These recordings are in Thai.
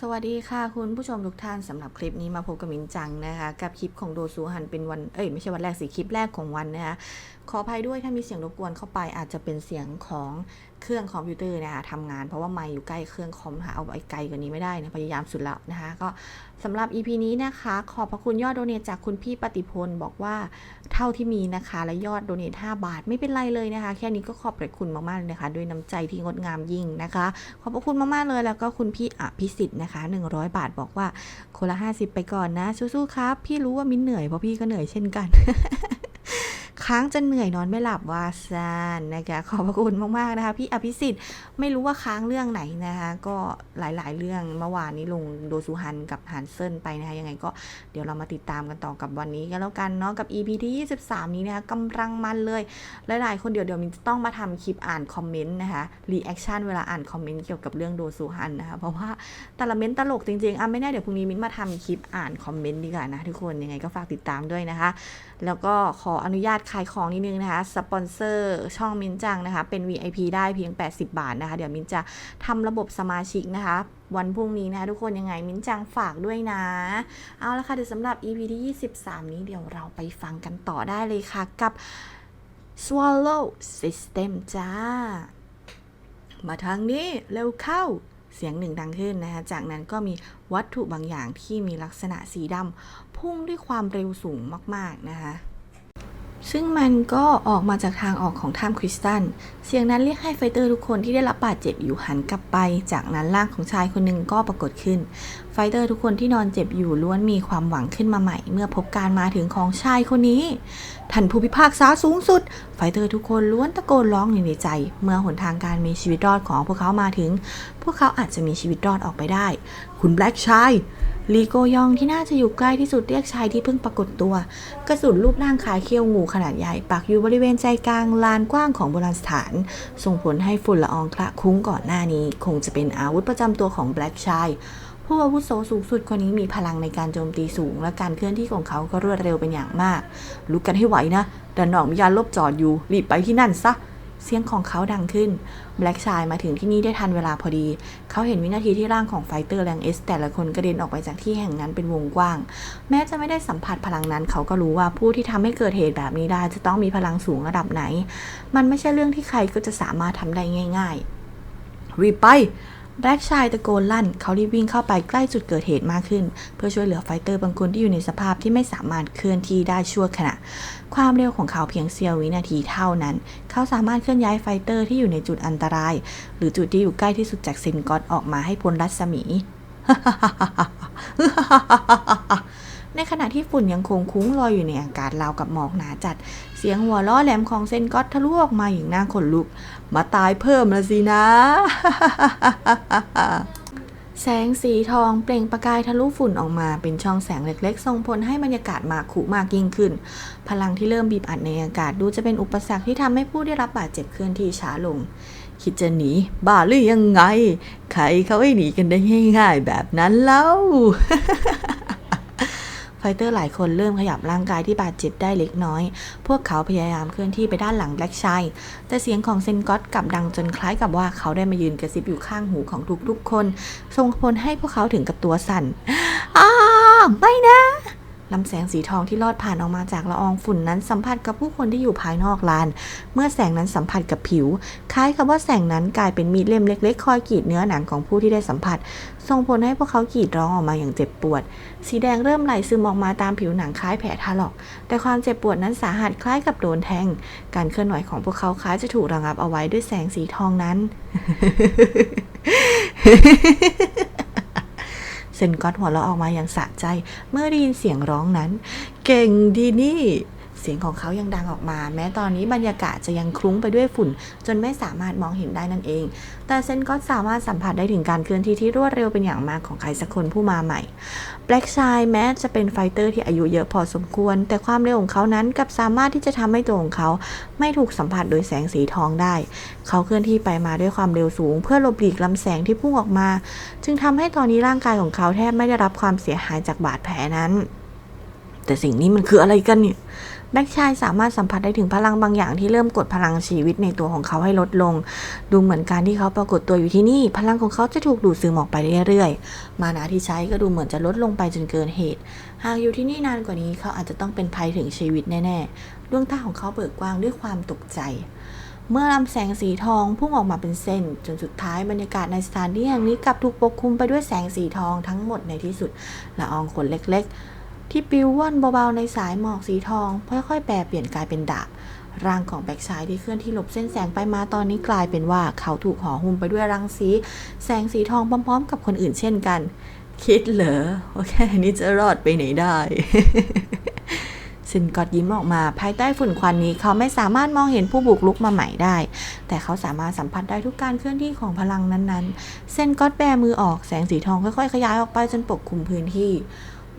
สวัสดีค่ะคุณผู้ชมทุกท่านสำหรับคลิปนี้มาพบกับมินจังนะคะกับคลิปของโดซูฮันเป็นวันเอ้ยไม่ใช่วันแรกสิคลิปแรกของวันนะคะขออภัยด้วยถ้ามีเสียงรบกวนเข้าไปอาจจะเป็นเสียงของ เครื่องคอมพิวเตอร์นะคะทำงานเพราะว่าไมค์อยู่ใกล้เครื่องคอมค่ะเอาไปไกลกว่านี้ไม่ได้นะพยายามสุดแล้วนะคะ ก็สำหรับ EP นี้นะคะ ขอบพระคุณยอดโดเนทจากคุณพี่ปฏิพลบอกว่าเท่าที่มีนะคะ และยอดโดเนท5บาทไม่เป็นไรเลยนะคะ แค่นี้ก็ขอบพระคุณมากๆเลยนะคะ ด้วยน้ำใจที่งดงามยิ่งนะคะ ขอบพระคุณมากๆเลยแล้วก็คุณพี่อภิสิทธิ์นะคะ 100 บาทบอกว่าคนละ 50 ไปก่อนนะสู้ๆครับ พี่รู้ว่ามิ้นเหนื่อยเพราะพี่ก็เหนื่อยเช่นกัน ค้างจนเหนื่อยนอนไม่หลับว่าซานนะคะขอบพระคุณมากๆนะคะ พี่อภิสิทธิ์ไม่รู้ว่าค้างเรื่องไหนนะคะก็หลายๆ เรื่องเมื่อวานนี้ลงโดซูฮันกับฮันเซนไปนะคะยังไงก็เดี๋ยวเรามาติดตามกันต่อกับวันนี้กันแล้วกันเนาะกับ EP ที่ 23 นี้นะคะกำลังมันเลย หลายๆ คนเดี๋ยวเดี๋ยวมินจะต้องมาทำคลิปอ่านคอมเมนต์นะคะรีแอคชั่นเวลาอ่านคอมเมนต์เกี่ยวกับเรื่องโดซูฮันนะคะเพราะว่าแต่ละเม้นตลกจริงๆอะไม่แน่เดี๋ยวพรุ่งนี้มินมาทำคลิปอ่านคอมเมนต์ดีกว่านะทุกคนยังไงก็ฝากติดตามด้วยนะคะ แล้วก็ขออนุญาตขายของนิดนึงนะคะ สปอนเซอร์ช่องมินจังนะคะ เป็น VIP ได้เพียง 80 บาทนะคะ เดี๋ยวมินจะทำระบบสมาชิกนะคะ วันพรุ่งนี้นะคะทุกคนยังไงมินจังฝากด้วยนะ เอาละค่ะ เดี๋ยวสำหรับ EP ที่ 23 นี้เดี๋ยวเราไปฟังกันต่อได้เลยค่ะ กับ Swallow System จ้า มาทางนี้ เร็วเข้า เสียงหนึ่งดังขึ้นนะคะ จากนั้นก็มีวัตถุบางอย่างที่มีลักษณะสีดำพุ่งด้วยความเร็วสูงมาก ๆ นะคะ ซึ่งมันก็ออกมาจากทางออกของถ้ำคริสตัลเสียงนั้นเรียกให้ไฟเตอร์ทุกคนที่ได้รับบาดเจ็บอยู่หันกลับไป จากนั้นร่างของชายคนหนึ่งก็ปรากฏขึ้น ไฟเตอร์ทุกคนที่นอนเจ็บอยู่ล้วนมีความหวังขึ้นมาใหม่ เมื่อพบการมาถึงของชายคนนี้ ท่านผู้พิพากษาสูงสุด ไฟเตอร์ทุกคนล้วนตะโกนร้องอยู่ในใจ เมื่อหนทางการมีชีวิตรอดของพวกเขามาถึง พวกเขาอาจจะมีชีวิตรอดออกไปได้ คุณแบล็กชาย ลีโกยองที่น่าจะอยู่ใกล้ที่สุดเรียกชายที่เพิ่งปรากฏตัว กระสุนรูปร่างคล้ายเขี้ยวงูขนาดใหญ่ปักอยู่บริเวณใจกลางลานกว้างของโบราณสถาน ส่งผลให้ฝุ่นละอองคละคุ้งก่อนหน้านี้ คงจะเป็นอาวุธประจำตัวของแบล็กชายผู้อาวุโสสูงสุดคนนี้มีพลังในการโจมตีสูง และการเคลื่อนที่ของเขาก็รวดเร็วเป็นอย่างมาก ลุกกันให้ไหวนะด้านนอกมียานลบจอดอยู่รีบไปที่นั่นซะ เสียงของเขาดังขึ้นแบล็กชายมาถึงที่นี่ได้ทันเวลาพอดี เขาเห็นวินาทีที่ร่างของไฟเตอร์แรงเอสแต่ละคนกระเด็นออกไปจากที่แห่งนั้นเป็นวงกว้าง แม้จะไม่ได้สัมผัสพลังนั้น เขาก็รู้ว่าผู้ที่ทำให้เกิดเหตุแบบนี้ได้จะต้องมีพลังสูงระดับไหน มันไม่ใช่เรื่องที่ใครก็จะสามารถทำได้ง่าย ๆ รีบไป แบล็กชายตะโกนลั่น เขารีบวิ่งเข้าไปใกล้จุดเกิดเหตุมากขึ้น เพื่อช่วยเหลือไฟเตอร์บางคนที่อยู่ในสภาพที่ไม่สามารถเคลื่อนที่ได้ชั่วขณะ ความเร็วของเขาเพียงเสี้ยววินาทีเท่านั้น เขาสามารถเคลื่อนย้ายไฟเตอร์ที่อยู่ในจุดอันตราย หรือจุดที่อยู่ใกล้ที่สุดจากซินกอตออกมาให้พ้นรัศมี ในขณะที่ฝุ่นยังคงคุ้งลอยอยู่ในอากาศราวกับหมอกหนาจัด เสียงหัวล้อแหลมของเซนก็ทะลุออกมาอย่างน่าขนลุก มาตายเพิ่มละสินะ แสงสีทองเปล่งประกายทะลุฝุ่นออกมาเป็นช่องแสงเล็กๆส่งผลให้บรรยากาศมาคุมากยิ่งขึ้น พลังที่เริ่มบีบอัดในอากาศดูจะเป็นอุปสรรคที่ทำให้ผู้ได้รับบาดเจ็บเคลื่อนที่ช้าลงคิดจะหนีบ้าหรือยังไง ใครเขาให้หนีกันได้ง่ายๆแบบนั้นเล่า ฟเตอร์หลายคนเริ่มขยับร่างกายที่บาดเจ็บได้เล็กน้อย พวกเขาพยายามเคลื่อนที่ไปด้านหลังแบล็กชัย แต่เสียงของเซนก็ตกลับดังจนคล้ายกับว่าเขาได้มายืนกระซิบอยู่ข้างหูของทุกๆคนส่งผลให้พวกเขาถึงกับตัวสั่นอ้าไม่นะ ลำแสงสีทองที่ลอดผ่านออกมาจากละอองฝุ่นนั้นสัมผัสกับผู้คนที่อยู่ภายนอกลาน เมื่อแสงนั้นสัมผัสกับผิว คล้ายกับว่าแสงนั้นกลายเป็นมีดเล่มเล็ก ๆ คอยกรีดเนื้อหนังของผู้ที่ได้สัมผัส ส่งผลให้พวกเขากรีดร้องออกมาอย่างเจ็บปวด สีแดงเริ่มไหลซึมออกมาตามผิวหนังคล้ายแผลถลอก แต่ความเจ็บปวดนั้นสาหัสคล้ายกับโดนแทง การเคลื่อนไหวของพวกเขาคล้ายจะถูกระงับเอาไว้ด้วยแสงสีทองนั้น เซนก็อตหัวเราะออกมาอย่างสะใจ เมื่อได้ยินเสียงร้องนั้น เก่งดีนี่ เสียงของเขายังดังออกมา แม้ตอนนี้บรรยากาศจะยังคลุ้งไปด้วยฝุ่น จนไม่สามารถมองเห็นได้นั่นเอง แต่เซนก็สามารถสัมผัสได้ถึงการเคลื่อนที่ที่รวดเร็วเป็นอย่างมากของใครสักคนผู้มาใหม่แบล็กชายแม้จะเป็นไฟเตอร์ที่อายุเยอะพอสมควร แต่ความเร็วของเขานั้นกับสามารถที่จะทำให้ตัวของเขา ไม่ถูกสัมผัสโดยแสงสีทองได้ เขาเคลื่อนที่ไปมาด้วยความเร็วสูง เพื่อหลบหลีกลำแสงที่พุ่งออกมา จึงทำให้ตอนนี้ร่างกายของเขาแทบไม่ได้รับความเสียหายจากบาดแผลนั้น แต่สิ่งนี้มันคืออะไรกันเนี่ย แบ็กชายสามารถสัมผัสได้ถึงพลังบางอย่างที่เริ่มกดพลังชีวิตในตัวของเขาให้ลดลง ดูเหมือนการที่เขาปรากฏตัวอยู่ที่นี่ พลังของเขาจะถูกดูดซึมออกไปเรื่อยๆ มานาที่ใช้ก็ดูเหมือนจะลดลงไปจนเกินเหตุ หากอยู่ที่นี่นานกว่านี้เขาอาจจะต้องเป็นภัยถึงชีวิตแน่ๆ ดวงตาของเขาเบิกกว้างด้วยความตกใจเมื่อลำแสงสีทองพุ่งออกมาเป็นเส้น จนสุดท้ายบรรยากาศในสถานที่แห่งนี้กลับถูกปกคลุมไปด้วยแสงสีทองทั้งหมดในที่สุดละอองขนเล็กๆ ที่ปลิวว่อนเบาๆในสายหมอกสีทอง ค่อยๆ แปรเปลี่ยนกลายเป็นดาบร่างของแบ็กชายที่เคลื่อนที่หลบเส้นแสงไปมาตอนนี้กลายเป็นว่าเขาถูกห่อหุ้มไปด้วยรังสี แสงสีทองพร้อมๆ กับคนอื่นเช่นกัน คิดเหรอว่าแค่นี้จะรอดไปไหนได้ซินกอดยิ้มออกมา ภายใต้ฝุ่นควันนี้เขาไม่สามารถมองเห็นผู้บุกลุกมาใหม่ได้ แต่เขาสามารถสัมผัสได้ทุกการเคลื่อนที่ของพลังนั้นๆ เส้นกอดแบมือออกแสงสีทองค่อยๆ ขยายออกไปจนปกคลุมพื้นที่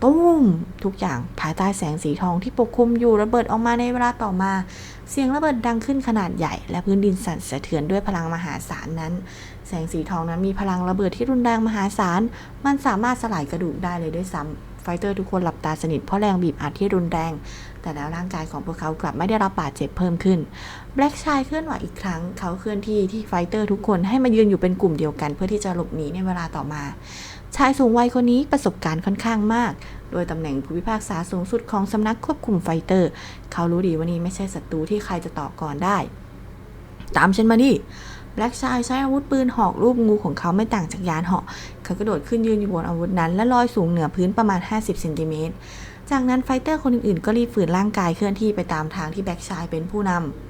ตุ้มทุกอย่างภายใต้แสงสีทองที่ปกคลุมอยู่ระเบิดออกมาในเวลาต่อมา เสียงระเบิดดังขึ้นขนาดใหญ่ และพื้นดินสั่นสะเทือนด้วยพลังมหาศาลนั้น แสงสีทองนั้นมีพลังระเบิดที่รุนแรงมหาศาล มันสามารถสลายกระดูกได้เลยด้วยซ้ำไฟเตอร์ทุกคนหลับตาสนิทเพราะแรงบีบอัดที่รุนแรง แต่แล้วร่างกายของพวกเขากลับไม่ได้รับบาดเจ็บเพิ่มขึ้นแบล็กชายเคลื่อนไหวอีกครั้ง เขาเคลื่อนที่ที่ไฟเตอร์ทุกคนให้มายืนอยู่เป็นกลุ่มเดียวกัน เพื่อที่จะหลบหนีในเวลาต่อมา ชายสูงวัยคนนี้ประสบการณ์ค่อนข้างมาก โดยตำแหน่งผู้พิพากษาสูงสุดของสำนักควบคุมไฟเตอร์ เขารู้ดีว่านี่ไม่ใช่ศัตรูที่ใครจะต่อก่อนได้ ตามฉันมาดิแบล็กชายใช้อาวุธปืนหอกรูปงูของเขาไม่ต่างจากยานเหาะ เขากระโดดขึ้นยืนอยู่บนอาวุธนั้น และลอยสูงเหนือพื้นประมาณ 50เซนติเมตร จากนั้นไฟเตอร์คนอื่นๆ ก็รีบฝืนร่างกายเคลื่อนที่ไปตามทางที่แบล็กชายเป็นผู้นำ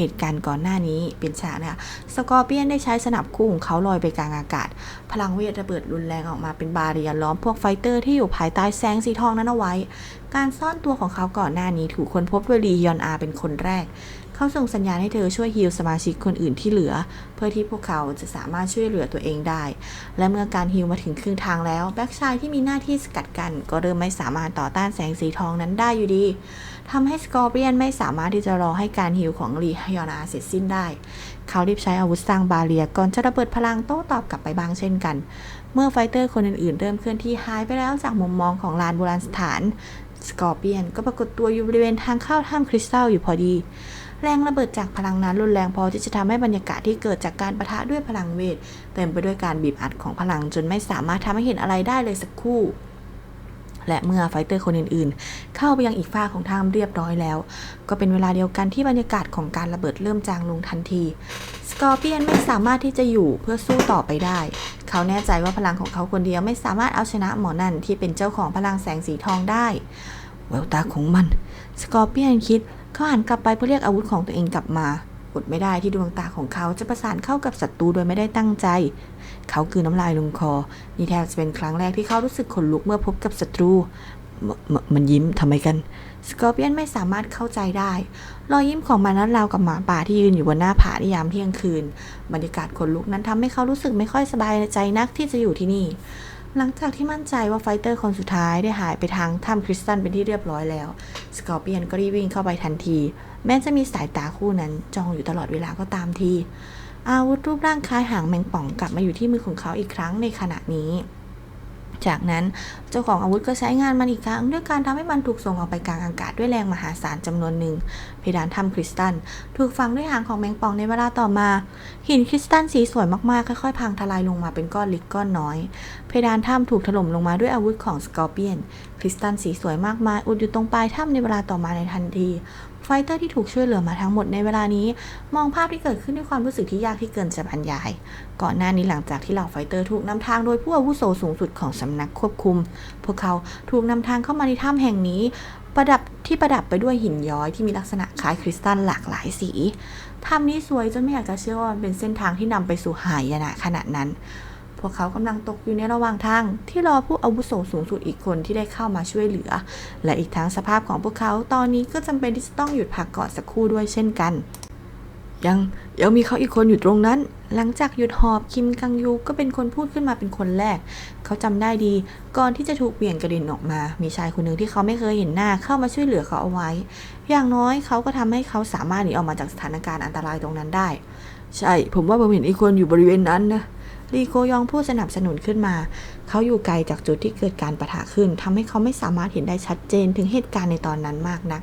เหตุการณ์ก่อนหน้านี้เป็นฉากนะคะสกอร์เปียนได้ใช้สนับคู่ของเขาลอยไปกลางอากาศ พลังเวทระเบิดรุนแรงออกมาเป็นบาเรียล้อมพวกไฟเตอร์ที่อยู่ภายใต้แสงสีทองนั้นเอาไว้ การซ่อนตัวของเขาก่อนหน้านี้ถูกค้นพบด้วยลียอนอาเป็นคนแรก เขาส่งสัญญาณให้เธอช่วยฮีลสมาชิกคนอื่นที่เหลือ เพื่อที่พวกเขาจะสามารถช่วยเหลือตัวเองได้ และเมื่อการฮีลมาถึงครึ่งทางแล้วแบ็กชายที่มีหน้าที่สกัดกัน ก็เริ่มไม่สามารถต่อต้านแสงสีทองนั้นได้อยู่ดี ทำให้สกอร์เปียนไม่สามารถที่จะรอให้การฮีลของลีฮยอนาเสร็จสิ้นได้ เขารีบใช้อาวุธสร้างบาเรียก่อนจะระเบิดพลังโต้ตอบกลับไปบ้างเช่นกัน เมื่อไฟเตอร์คนอื่นๆ เริ่มเคลื่อนที่หายไปแล้วจากมุมมองของลานโบราณสถาน สกอร์เปียนก็ปรากฏตัวอยู่บริเวณทางเข้าถ้ำคริสตัลอยู่พอดี แรงระเบิดจากพลังนั้นรุนแรงพอที่จะทำให้บรรยากาศที่เกิดจากการประทะด้วยพลังเวทเต็มไปด้วยการบีบอัดของพลังจนไม่สามารถทำให้เห็นอะไรได้เลยสักคู่ และเมื่อไฟเตอร์คนอื่นๆ เข้าไปยังอีกฝ้าของถ้ำเรียบร้อยแล้ว ก็เป็นเวลาเดียวกันที่บรรยากาศของการระเบิดเริ่มจางลงทันทีสกอร์เปียนไม่สามารถที่จะอยู่เพื่อสู้ต่อไปได้ เขาแน่ใจว่าพลังของเขาคนเดียวไม่สามารถเอาชนะหมอนั่นที่เป็นเจ้าของพลังแสงสีทองได้แววตาของมัน สกอร์เปียนคิดเขาหันกลับไปเพื่อเรียกอาวุธของตัวเองกลับมา อดไม่ได้ที่ดวงตาของเขาจะประสานเข้ากับศัตรูโดยไม่ได้ตั้งใจ เขาคือน้ำลายลงคอ นี่แทบจะเป็นครั้งแรกที่เขารู้สึกขนลุกเมื่อพบกับศัตรูม,มันยิ้มทำไมกัน สกอร์เปียนไม่สามารถเข้าใจได้ รอยยิ้มของมันนั้นราวกับหมาป่าที่ยืนอยู่บนหน้าผาในยามเที่ยงคืน บรรยากาศขนลุกนั้นทำให้เขารู้สึกไม่ค่อยสบายใจนักที่จะอยู่ที่นี่ หลังจากที่มั่นใจว่าไฟเตอร์คนสุดท้ายได้หายไปทางถ้ำคริสตัลเป็นที่เรียบร้อยแล้ว สกอร์เปียนก็รีบวิ่งเข้าไปทันที แม้จะมีสายตาคู่นั้นจ้องอยู่ตลอดเวลาก็ตามที อาวุธรูปร่างคล้ายหางแมงป่องกลับมาอยู่ที่มือของเขาอีกครั้งในขณะนี้ จากนั้นเจ้าของอาวุธก็ใช้งานมันอีกครั้งด้วยการทำให้มันถูกส่งออกไปกลางอากาศด้วยแรงมหาศาลจำนวนหนึ่ง เพดานถ้ำคริสตัลถูกฝังด้วยหางของแมงป่องในเวลาต่อมา หินคริสตัลสีสวยมากๆค่อยๆพังทลายลงมาเป็นก้อนเล็กก้อนน้อย เพดานถ้ำถูกถล่มลงมาด้วยอาวุธของสกอร์เปียน คริสตัลสีสวยมากมายอุดอยู่ตรงปลายถ้ำในเวลาต่อมาในทันที ฟเตอร์ที่ถูกช่วยเหลือมาทั้งหมดในเวลานี้ มองภาพที่เกิดขึ้นด้วยความรู้สึกที่ยากที่เกินจะบรรยาย ก่อนหน้านี้หลังจากที่เหล่าไฟเตอร์ถูกนำทางโดยผู้อาวุโสสูงสุดของสำนักควบคุม พวกเขาถูกนำทางเข้ามาในถ้ำแห่งนี้ ประดับที่ประดับไปด้วยหินย้อยที่มีลักษณะคล้ายคริสตัลหลากหลายสีถ้ำนี้สวยจนไม่อยากจะเชื่อว่ามันเป็นเส้นทางที่นำไปสู่หายนะขนาดนั้น พวกเขากำลังตกอยู่ในระหว่างทางที่รอผู้อาวุโสสูงสุดอีกคนที่ได้เข้ามาช่วยเหลือ และอีกทั้งสภาพของพวกเขาตอนนี้ก็จำเป็นที่จะต้องหยุดพักก่อนสักครู่ด้วยเช่นกัน ยังยังมีเขาอีกคนอยู่ตรงนั้น หลังจากหยุดหอบคิมกังยูก็เป็นคนพูดขึ้นมาเป็นคนแรก เขาจำได้ดี ก่อนที่จะถูกเบี่ยงกระเด็นออกมา มีชายคนหนึ่งที่เขาไม่เคยเห็นหน้าเข้ามาช่วยเหลือเขาเอาไว้ อย่างน้อยเขาก็ทำให้เขาสามารถหนีออกมาจากสถานการณ์อันตรายตรงนั้นได้ ใช่ ผมว่าผมเห็นอีกคนอยู่บริเวณนั้นนะ ลีโกยองผู้สนับสนุนขึ้นมา เขาอยู่ไกลจากจุดที่เกิดการประทะขึ้นทำให้เขาไม่สามารถเห็นได้ชัดเจนถึงเหตุการณ์ในตอนนั้นมากนัก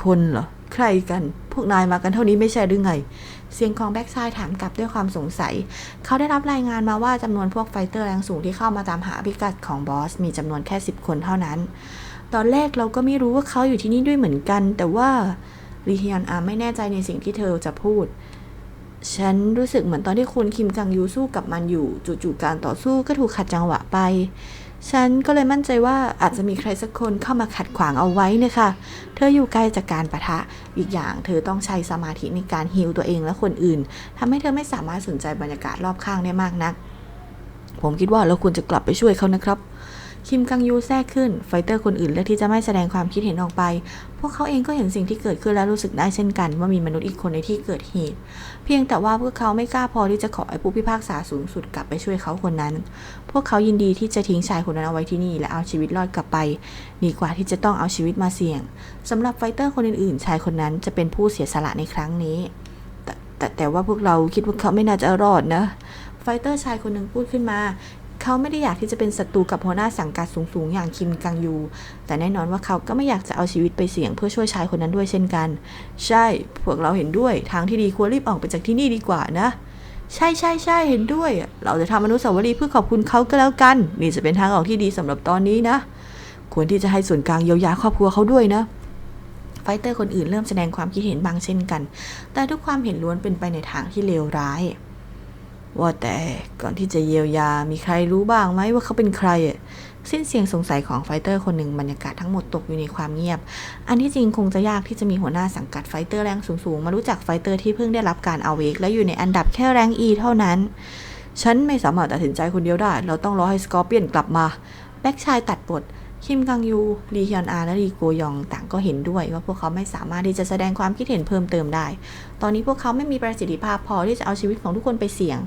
คนเหรอ ใครกัน พวกนายมากันเท่านี้ไม่ใช่หรือไง เสียงของแบ็กไซด์ถามกลับด้วยความสงสัย เขาได้รับรายงานมาว่าจำนวนพวกไฟเตอร์แรงสูงที่เข้ามาตามหาพิกัดของบอสมีจำนวนแค่ 10 คนเท่านั้น ตอนแรกเราก็ไม่รู้ว่าเขาอยู่ที่นี่ด้วยเหมือนกัน แต่ว่าลีเฮียนอาไม่แน่ใจในสิ่งที่เธอจะพูด ฉันรู้สึกเหมือนตอนที่คุณคิมกังยูสู้กับมันอยู่ จู่ๆการต่อสู้ก็ถูกขัดจังหวะไป ฉันก็เลยมั่นใจว่าอาจจะมีใครสักคนเข้ามาขัดขวางเอาไว้นะคะ เธออยู่ไกล้จากการประทะ อีกอย่างเธอต้องใช้สมาธิในการฮิลตัวเองและคนอื่นทำให้เธอไม่สามารถสนใจบรรยากาศรอบข้างได้มากนัก ผมคิดว่าเราควรจะกลับไปช่วยเขานะครับ คิมกังยูแทรกขึ้น ไฟเตอร์คนอื่นเลือกที่จะไม่แสดงความคิดเห็นออกไป พวกเขาเองก็เห็นสิ่งที่เกิดขึ้นและรู้สึกได้เช่นกันว่ามีมนุษย์อีกคนในที่เกิดเหตุ เพียงแต่ว่าพวกเขาไม่กล้าพอที่จะขอให้ผู้พิพากษาสูงสุดกลับไปช่วยเขาคนนั้น พวกเขายินดีที่จะทิ้งชายคนนั้นเอาไว้ที่นี่และเอาชีวิตรอดกลับไป ดีกว่าที่จะต้องเอาชีวิตมาเสี่ยงสำหรับไฟเตอร์คนอื่นๆ ชายคนนั้นจะเป็นผู้เสียสละในครั้งนี้แต่แต่แต่ว่าพวกเราคิดว่าเขาไม่น่าจะรอดนะไฟเตอร์ชายคนหนึ่งพูดขึ้นมา เขาไม่ได้อยากที่จะเป็นศัตรูกับหัวหน้าสังกัดสูงๆ อย่างคิมกังยู แต่แน่นอนว่าเขาก็ไม่อยากจะเอาชีวิตไปเสี่ยงเพื่อช่วยชายคนนั้นด้วยเช่นกัน ใช่ พวกเราเห็นด้วย ทางที่ดีควรรีบออกไปจากที่นี่ดีกว่านะ ใช่ใช่ใช่เห็นด้วย เราจะทำอนุสาวรีย์เพื่อขอบคุณเขาก็แล้วกัน นี่จะเป็นทางออกที่ดีสำหรับตอนนี้นะ ควรที่จะให้ส่วนกลางเยียวยาครอบครัวเขาด้วยนะไฟเตอร์คนอื่นเริ่มแสดงความคิดเห็นบางเช่นกัน แต่ทุกความเห็นล้วนเป็นไปในทางที่เลวร้าย ว่าแต่ก่อนที่จะเยียวยามีใครรู้บ้างไหมว่าเขาเป็นใครอะสิ้นเสียงสงสัยของไฟเตอร์คนหนึ่งบรรยากาศทั้งหมดตกอยู่ในความเงียบ อันที่จริงคงจะยากที่จะมีหัวหน้าสังกัดไฟเตอร์แรงสูงๆ มารู้จักไฟเตอร์ที่เพิ่งได้รับการเอาเวกและอยู่ในอันดับแค่แรง E เท่านั้น ฉันไม่สามารถตัดสินใจคนเดียวได้ เราต้องรอให้สกอร์เปียนกลับมา แบ็กชายตัดบท คิมกังยูลีฮยอนอาและลีโกยองต่างก็เห็นด้วยว่าพวกเขาไม่สามารถที่จะแสดงความคิดเห็นเพิ่มเติมได้ ตอนนี้พวกเขาไม่มีประสิทธิภาพพอที่จะเอาชีวิตของทุกคนไปเสี่ยง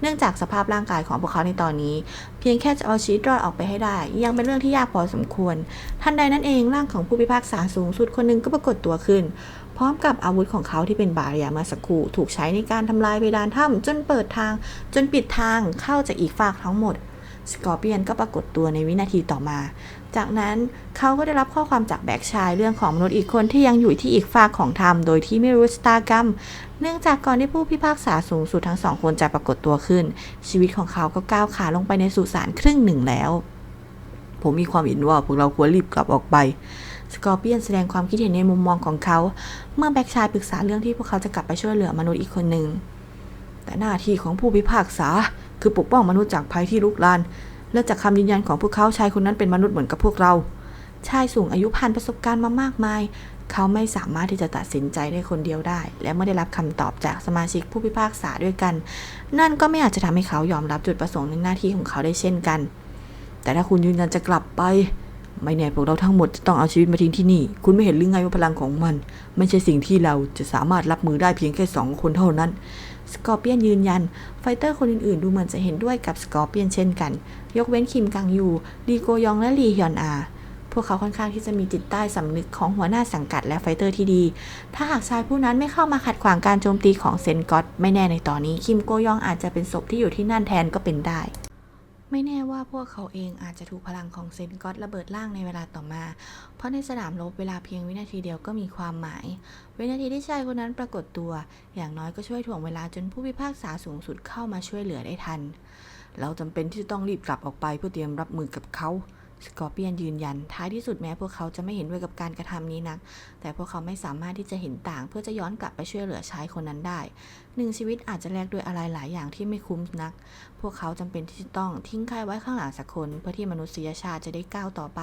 เนื่องจากสภาพร่างกายของพวกเขาในตอนนี้ เพียงแค่จะเอาชีวิตรอดออกไปให้ได้ ยังเป็นเรื่องที่ยากพอสมควร ทันใดนั้นเองร่างของผู้พิพากษาสูงสุดคนหนึ่งก็ปรากฏตัวขึ้น พร้อมกับอาวุธของเขาที่เป็นบาเรียเมื่อสักครู่ถูกใช้ในการทำลายเพดานถ้ำจนเปิดทาง จนปิดทางเข้าจากอีกฝากทั้งหมดสกอร์เปียนก็ปรากฏตัวในวินาทีต่อมา จากนั้นเขาก็ได้รับข้อความจากแบกชายเรื่องของมนุษย์อีกคนที่ยังอยู่ที่อีกฝากของธรรมโดยที่ไม่รู้ชะตากรรม เนื่องจากก่อนที่ผู้พิพากษาสูงสุดทั้งสองคนจะปรากฏตัวขึ้น ชีวิตของเขาก็ก้าวขาลงไปในสุสานครึ่งหนึ่งแล้ว ผมมีความเห็นว่าพวกเราควรรีบกลับออกไปสกอร์เปียนแสดงความคิดเห็นในมุมมองของเขา เมื่อแบกชายปรึกษาเรื่องที่พวกเขาจะกลับไปช่วยเหลือมนุษย์อีกคนหนึ่งแต่หน้าที่ของผู้พิพากษาคือปกป้องมนุษย์จากภัยที่ลุกลาน และจากคำยืนยันของพวกเขาชายคนนั้นเป็นมนุษย์เหมือนกับพวกเรา ชายสูงอายุผ่านประสบการณ์มามากมาย เขาไม่สามารถที่จะตัดสินใจได้คนเดียวได้ และเมื่อได้รับคำตอบจากสมาชิกผู้พิพากษาด้วยกัน นั่นก็ไม่อาจจะทำให้เขายอมรับจุดประสงค์ในหน้าที่ของเขาได้เช่นกัน แต่ถ้าคุณยืนยันจะกลับไป ไม่แน่พวกเราทั้งหมดจะต้องเอาชีวิตมาทิ้งที่นี่ คุณไม่เห็นหรือไงว่าพลังของมัน ไม่ใช่สิ่งที่เราจะสามารถรับมือได้เพียงแค่สองคนเท่านั้นสกอร์เปียนยืนยัน ไฟเตอร์คนอื่นๆ ดูเหมือนจะเห็นด้วยกับสกอร์เปียนเช่นกัน ยกเว้นคิมกังยูลีโกยองและลีฮยอนอา พวกเขาค่อนข้างที่จะมีจิตใต้สำนึกของหัวหน้าสังกัดและไฟเตอร์ที่ดี ถ้าหากชายผู้นั้นไม่เข้ามาขัดขวางการโจมตีของเซนก็ตไม่แน่ในตอนนี้คิมโกยองอาจจะเป็นศพที่อยู่ที่นั่นแทนก็เป็นได้ ไม่แน่ว่าพวกเขาเองอาจจะถูกพลังของเซนก็ตระเบิดร่างในเวลาต่อมา เพราะในสนามรบเวลาเพียงวินาทีเดียวก็มีความหมาย วินาทีที่ชายคนนั้นปรากฏตัว อย่างน้อยก็ช่วยถ่วงเวลาจนผู้พิพากษาสูงสุดเข้ามาช่วยเหลือได้ทัน เราจำเป็นที่จะต้องรีบกลับออกไปเพื่อเตรียมรับมือกับเขาสกอร์เปียนยืนยัน ท้ายที่สุดแม้พวกเขาจะไม่เห็นด้วยกับการกระทำนี้นัก แต่พวกเขาไม่สามารถที่จะเห็นต่าง เพื่อจะย้อนกลับไปช่วยเหลือชายคนนั้นได้ หนึ่งชีวิตอาจจะแลกด้วยอะไรหลายอย่างที่ไม่คุ้มนัก พวกเขาจำเป็นที่จะต้องทิ้งใครไว้ข้างหลังสักคน เพื่อที่มนุษยชาติจะได้ก้าวต่อไป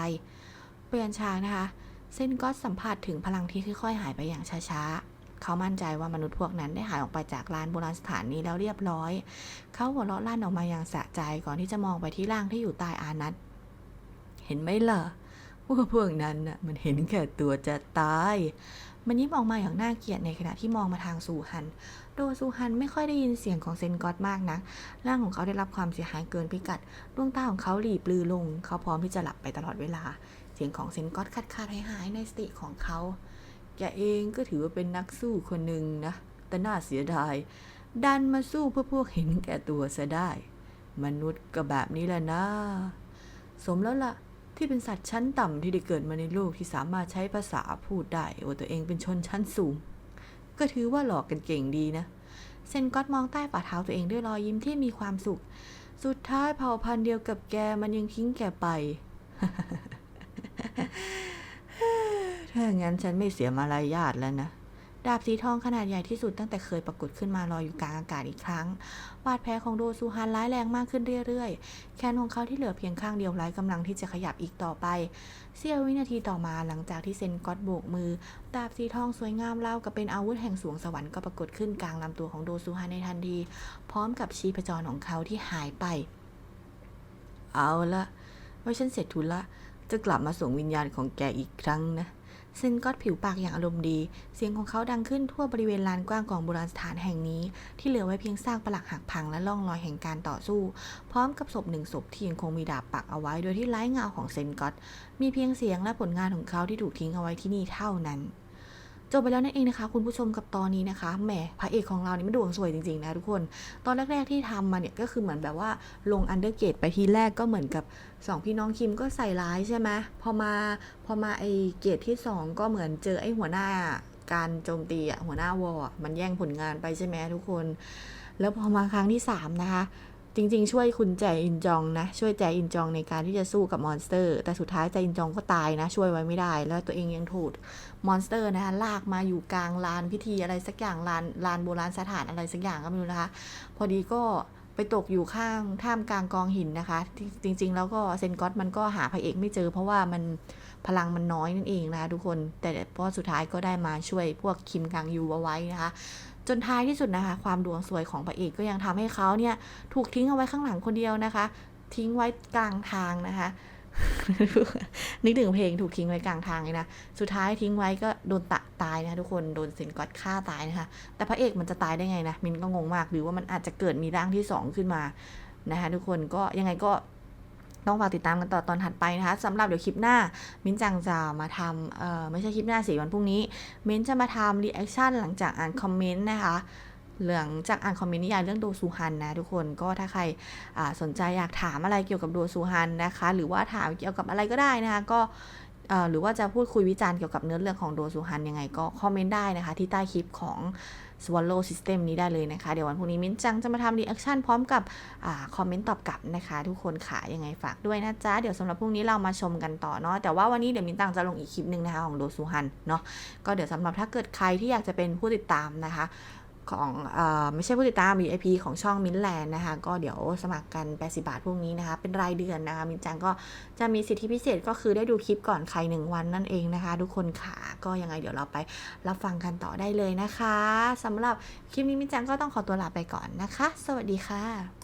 เปลี่ยนฉากนะคะ เส้นก็สัมผัสถึงพลังที่ค่อยๆหายไปอย่างช้าๆ เขามั่นใจว่ามนุษย์พวกนั้นได้หายออกไปจากลานโบราณสถานนี้แล้วเรียบร้อย เขาหัวเราะลั่นออกมาอย่างสะใจก่อนที่จะมองไปที่ร่างที่อยู่ใต้อานัตเห็นไหมล่ะว่าพวกนั้นน่ะมันเห็นแก่ตัวจะตาย มันยิ้มออกมาอย่างน่าเกลียดในขณะที่มองมาทางซูฮัน โดยซูฮันไม่ค่อยได้ยินเสียงของเซนก็อตมากนัก ร่างของเขาได้รับความเสียหายเกินพิกัด ดวงตาของเขาหลีปลือลง เขาพร้อมที่จะหลับไปตลอดเวลา เสียงของเซนก็อตขาดขาดหายหายในสติของเขา แกเองก็ถือว่าเป็นนักสู้คนหนึ่งนะ แต่น่าเสียดาย ดันมาสู้เพื่อพวกเห็นแก่ตัวซะได้ มนุษย์ก็แบบนี้แหละนะ สมแล้วล่ะ ที่เป็นสัตว์ชั้นต่ำที่ได้เกิดมาในโลกที่สามารถใช้ภาษาพูดได้ว่าตัวเองเป็นชนชั้นสูง ก็ถือว่าหลอกกันเก่งดีนะ เซนก็อตมองใต้ฝ่าเท้าตัวเองด้วยรอยยิ้มที่มีความสุข สุดท้ายเผ่าพันธุ์เดียวกับแกมันยังทิ้งแกไป ถ้าอย่างนั้นฉันไม่เสียมารยาทแล้วนะ ดาบสีทองขนาดใหญ่ที่สุดตั้งแต่เคยปรากฏขึ้นมาลอยอยู่กลางอากาศอีกครั้ง บาดแผลของโดซูฮันร้ายแรงมากขึ้นเรื่อยๆ แขนของเขาที่เหลือเพียงข้างเดียวไร้กำลังที่จะขยับอีกต่อไป เสี้ยววินาทีต่อมาหลังจากที่เซนก็อตโบกมือ ดาบสีทองสวยงามรากับเป็นอาวุธแห่งสวงสวรรค์ก็ปรากฏขึ้นกลางลำตัวของโดซูฮันในทันที พร้อมกับชีพจรของเขาที่หายไป เอาละเมื่อฉันเสร็จธุระจะกลับมาส่งวิญญาณของแกอีกครั้งนะ ซนก็ผิวปากอย่างอารมณ์ดี เสียงของเขาดังขึ้นทั่วบริเวณลานกว้างของโบราณสถานแห่งนี้ ที่เหลือไว้เพียงซากปลักหักพังและร่องรอยแห่งการต่อสู้ พร้อมกับศพหนึ่งศพที่ยังคงมีดาบปักเอาไว้โดยที่ไร้เงาของเซนก็ตมีเพียงเสียงและผลงานของเขาที่ถูกทิ้งเอาไว้ที่นี่เท่านั้น จบไปแล้วนั่นเองนะคะ คุณผู้ชมกับตอนนี้นะคะแหมพระเอกของเรานี่มันดวงสวยจริงๆนะทุกคน ตอนแรก ๆที่ทำมาเนี่ยก็คือเหมือนแบบว่าลงอันเดอร์เกตไปทีแรกก็เหมือนกับสองพี่น้องคิมก็ใส่ร้ายใช่ไหมพอมาพอมาไอเกตที่สองก็เหมือนเจอไอหัวหน้าการโจมตีอะหัวหน้าวอร์อะมันแย่งผลงานไปใช่ไหมทุกคน แล้วพอมาครั้งที่สามนะคะ จริงๆ ช่วยคุณแจอินจองนะ ช่วยแจอินจองในการที่จะสู้กับมอนสเตอร์ แต่สุดท้ายแจอินจองก็ตายนะ ช่วยไว้ไม่ได้ แล้วตัวเองยังถูกมอนสเตอร์นะคะลากมาอยู่กลางลานพิธีอะไรสักอย่างลานลานโบราณสถานอะไรสักอย่างก็ไม่รู้นะคะ พอดีก็ไปตกอยู่ข้างท่ามกลางกองหินนะคะ จริง ๆ แล้วก็เซนก็ตมันก็หาพระเอกไม่เจอ เพราะว่ามันพลังมันน้อยนั่นเองนะคะทุกคน แต่พราะสุดท้ายก็ได้มาช่วยพวกคิมกังยูเอาไว้นะคะ จนท้ายที่สุดนะคะ ความดวงสวยของพระเอกก็ยังทำให้เขาเนี่ยถูกทิ้งเอาไว้ข้างหลังคนเดียวนะคะ ทิ้งไว้กลางทางนะคะนึกถึงเพลงถูกทิ้งไว้กลางทางเลยนะ สุดท้ายทิ้งไว้ก็โดนตะตายนะคะทุกคน โดนเซนก็อตฆ่าตายนะคะ แต่พระเอกมันจะตายได้ไงนะ มินก็งงมาก หรือว่ามันอาจจะเกิดมีร่างที่สองขึ้นมานะคะทุกคนก็ยังไงก็ ต้องฝากติดตามกันต่อตอนถัดไปนะคะสำหรับเดี๋ยวคลิปหน้า มิ้นจังจะมาทำเอ่อไม่ใช่คลิปหน้าสิวันพรุ่งนี้ มิ้นจะมาทำรีแอคชั่นหลังจากอ่านคอมเมนต์นะคะหลังจากอ่านคอมเมนต์นิยายเรื่องโดซูฮันนะทุกคนก็ถ้าใครสนใจอยากถามอะไรเกี่ยวกับโดซูฮันนะคะ หรือว่าถามเกี่ยวกับอะไรก็ได้นะคะก็หรือว่าจะพูดคุยวิจารณ์เกี่ยวกับเนื้อเรื่องของโดซูฮันยังไงก็คอมเมนต์ได้นะคะ ที่ใต้คลิปของ Swallow System นี้ได้เลยนะคะ เดี๋ยววันพรุ่งนี้มิ้นจังจะมาทำรีแอคชั่นพร้อมกับอคอมเมนต์ตอบกลับนะคะ ทุกคนค่ะยังไงฝากด้วยนะจ๊ะ เดี๋ยวสำหรับพรุ่งนี้เรามาชมกันต่อเนาะแต่ว่าวันนี้เดี๋ยวมิ้นตังจะลงอีกคลิปหนึ่งนะคะของโดซูฮันเนาะก็เดี๋ยวสำหรับถ้าเกิดใครที่อยากจะเป็นผู้ติดตามนะคะ ของอไม่ใช่ผู้ติดตาม VIP ของช่องมินแลนด์นะคะ ก็เดี๋ยวสมัครกัน 80 บาทพวกนี้นะคะ เป็นรายเดือนนะคะ มินจังก็จะมีสิทธิพิเศษก็คือได้ดูคลิปก่อนใครหนึ่งวันนั่นเองนะคะ ทุกคนค่ะ ก็ยังไงเดี๋ยวเราไปรับฟังกันต่อได้เลยนะคะสำหรับคลิปนี้มินจังก็ต้องขอตัวลาไปก่อนนะคะ สวัสดีค่ะ